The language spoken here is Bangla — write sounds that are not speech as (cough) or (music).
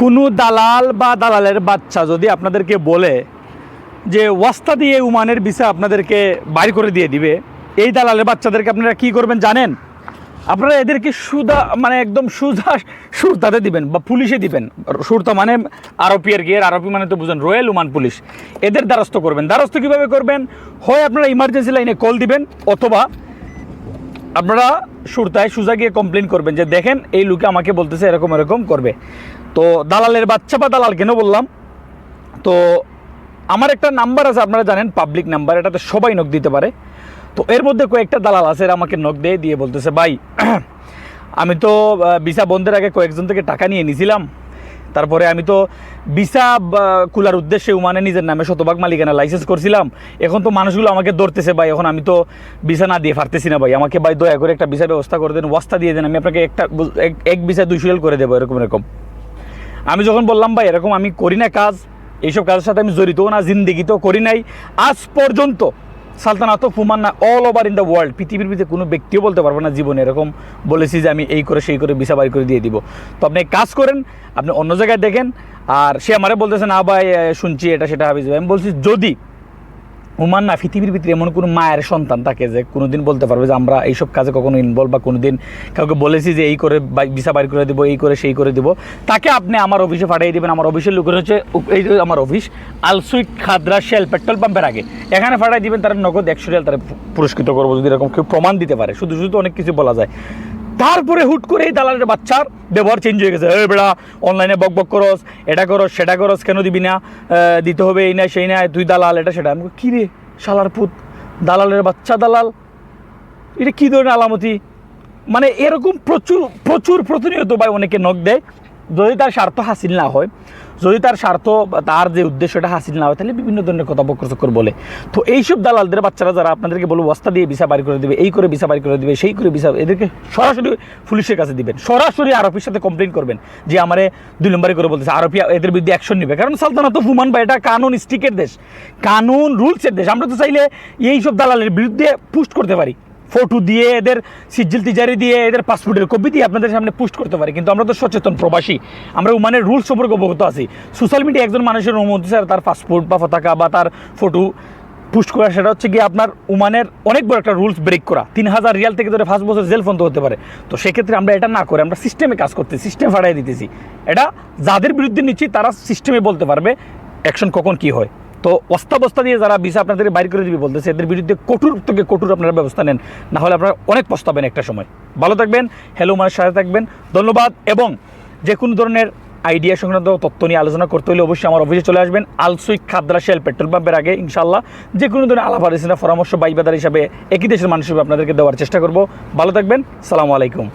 কোনো দালাল বা দালালের বাচ্চা যদি আপনাদেরকে বলে যে ওয়াস্তা দিয়ে উমানের ভিসা আপনাদেরকে বাইর করে দিয়ে দিবে, এই দালালের বাচ্চাদেরকে আপনারা কি করবেন জানেন? আপনারা এদেরকে সুদা মানে একদম সুজা সুরতাতে দিবেন বা পুলিশে দিবেন। সুরতা মানে আরপি আর গিয়ে, আরপি মানে তো বুঝেন রয়্যাল উমান পুলিশ। এদের দ্বারস্থ করবেন। দ্বারস্থ কীভাবে করবেন? হয় আপনারা ইমার্জেন্সি লাইনে কল দিবেন, অথবা আপনারা সুরতায় সুজা গিয়ে কমপ্লেন করবেন যে, দেখেন, এই লোকে আমাকে বলতেছে এরকম এরকম করবে। তো দালালের বাচ্চা বা দালাল কেন বললাম? তো আমার একটা নাম্বার আছে, আপনারা জানেন পাবলিক নাম্বার, এটাতে সবাই নখ দিতে পারে। তো এর মধ্যে কয়েকটা দালাল আছে, এরা আমাকে নখ দিয়ে দিয়ে বলতেছে, ভাই, (clears throat) আমি তো ভিসা বন্ধের আগে কয়েকজন থেকে টাকা নিয়ে নিয়েছিলাম তারপরে আমি তো ভিসা কুলার উদ্দেশ্যে উমানে নিজের নামে শতভাগ মালিকানা লাইসেন্স করছিলাম। এখন তো মানুষগুলো আমাকে ধরতেছে, ভাই, এখন আমি তো ভিসা না দিয়ে পারতেছি না, ভাই। আমাকে, ভাই, দয়া করে একটা ভিসা ব্যবস্থা করে দেন, ওয়াস্তা দিয়ে দেন। আমি আপনাকে একটা, এক- ভিসা রিয়াল করে দেবো, এরকম এরকম। আমি যখন বললাম, ভাই, এরকম আমি করি না কাজ, এইসব কাজের সাথে আমি জড়িতও না, জিন্দিগিতেও করি নাই। আজ পর্যন্ত সালতানাত ফুমান না all over in the world পৃথিবীর ভিতরে কোনো ব্যক্তিও বলতে পারবে না, জীবনে এরকম বলেছি যে আমি এই করে, সেই করে ভিসা বাড়ি করে দিয়ে দিব। তো আপনি কাজ করেন, আপনি অন্য জায়গায় দেখেন, আর সে আমারে বলতেছে, না ভাই শুনছি এটা, সেটা হবে আমি বলছি, যদি ওমান না, পৃথিবীর ভিতরে এমন কোনো মায়ের সন্তান থাকে যে কোনোদিন বলতে পারবে যে আমরা এইসব কাজে কখনো ইনভলভ বা কোনোদিন কাউকে বলেছি যে এই করে ভিসা বাইর করে দেবো, এই করে, সেই করে দেবো। তাকে আপনি আমার অফিসে পাঠিয়ে দেবেন। আমার অফিসের লোকের হচ্ছে এই যে আমার অফিস, আলসুইট, খাদরা, শেল, পেট্রোল পাম্পের আগে। এখানে পাঠিয়ে দিবেন, তারা নগদ একশো রিয়াল তারা পুরস্কৃত করব, যদি এরকম কেউ প্রমাণ দিতে পারে। শুধু শুধু অনেক কিছু বলা যায়। তারপরে হুট করে এই দালালের বাচ্চার ব্যবহার চেঞ্জ হয়ে গেছে। এ বেড়া অনলাইনে বক বক করস, এটা করস, সেটা করস, কেন দিবি না? দিতে হবে, এই না সেই না তুই দালাল, এটা সেটা। আমি কী রে, শালার পুত, দালালের বাচ্চা দালাল? এটা কী ধরনের আলামতি? মানে এরকম প্রচুর প্রচুর প্রতিনিয়ত ভাই অনেকে নখ দেয়। যদি তার স্বার্থ হাসিল না হয়, যদি তার স্বার্থ, তার যে উদ্দেশ্যটা হাসিল না হয়, তাহলে বিভিন্ন ধরনের কথা বক্র চক্কর বলে। তো এইসব দালালদের বাচ্চারা যারা আপনাদেরকে বলব, বস্তা দিয়ে ভিসা বাড়ি করে দেবে, এই করে ভিসা বাড়ি করে দেবে, সেই করে ভিসা, এদেরকে সরাসরি পুলিশের কাছে দিবেন। সরাসরি আরপির সাথে কমপ্লেন করবেন যে আমারে দুই নম্বরে করে বলতেছে, আরপি এদের বিরুদ্ধে অ্যাকশন নেবে। কারণ সালতানাত ফুমান বা এটা কানুন স্টিকের দেশ। কানুন রুলসের দেশ। আমরা তো চাইলে এইসব দালালের বিরুদ্ধে পুস্ট করতে পারি। ফটো দিয়ে, এদের সিজিল তিজারি দিয়ে, এদের পাসপোর্টের কপি দিয়ে আপনাদের সামনে পোস্ট করতে পারি। কিন্তু আমরা তো সচেতন প্রবাসী। আমরা উমানের রুলস সম্পর্কে অবগত আছি। সোশ্যাল মিডিয়া একজন মানুষের অনুমতি স্যার তার পাসপোর্ট বা পতাকা বা তার ফটো পোস্ট করা, সেটা হচ্ছে গিয়ে আপনার উমানের অনেক বড় একটা রুলস ব্রেক করা। তিন হাজার রিয়াল থেকে ধরে পাঁচ বছর জেল ফন্ত হতে পারে। তো সেক্ষেত্রে আমরা এটা না করে, আমরা সিস্টেমে কাজ করতে সিস্টেম ফাটাই দিতেছি। এটা যাদের বিরুদ্ধে নিচ্ছি, তারা সিস্টেমে বলতে পারবে অ্যাকশন কখন কি হয়। তো অস্তাবস্তা দিয়ে যারা ভিসা আপনাদের বাইর করে দিবে বলতেছে, এদের বিরুদ্ধে কঠোর থেকে কঠোর আপনারা ব্যবস্থা নেন। না হলে আপনারা অনেক পস্তাবেন একটা সময়। ভালো থাকবেন হ্যালো মানের সাথে থাকবেন। ধন্যবাদ এবং যে কোনো ধরনের আইডিয়া সংক্রান্ত তথ্য নিয়ে আলোচনা করতে হলে অবশ্যই আমার অফিসে চলে আসবেন। আলসুইক খাদ্রা শেল পেট্রোল পাম্পের আগে ইনশাল্লাহ যে কোনো ধরনের আলাপ পরামর্শ বাইবাদার হিসাবে একই দেশের মানুষ আপনাদেরকে দেওয়ার চেষ্টা করব। ভালো থাকবেন, সালামু আলাইকুম।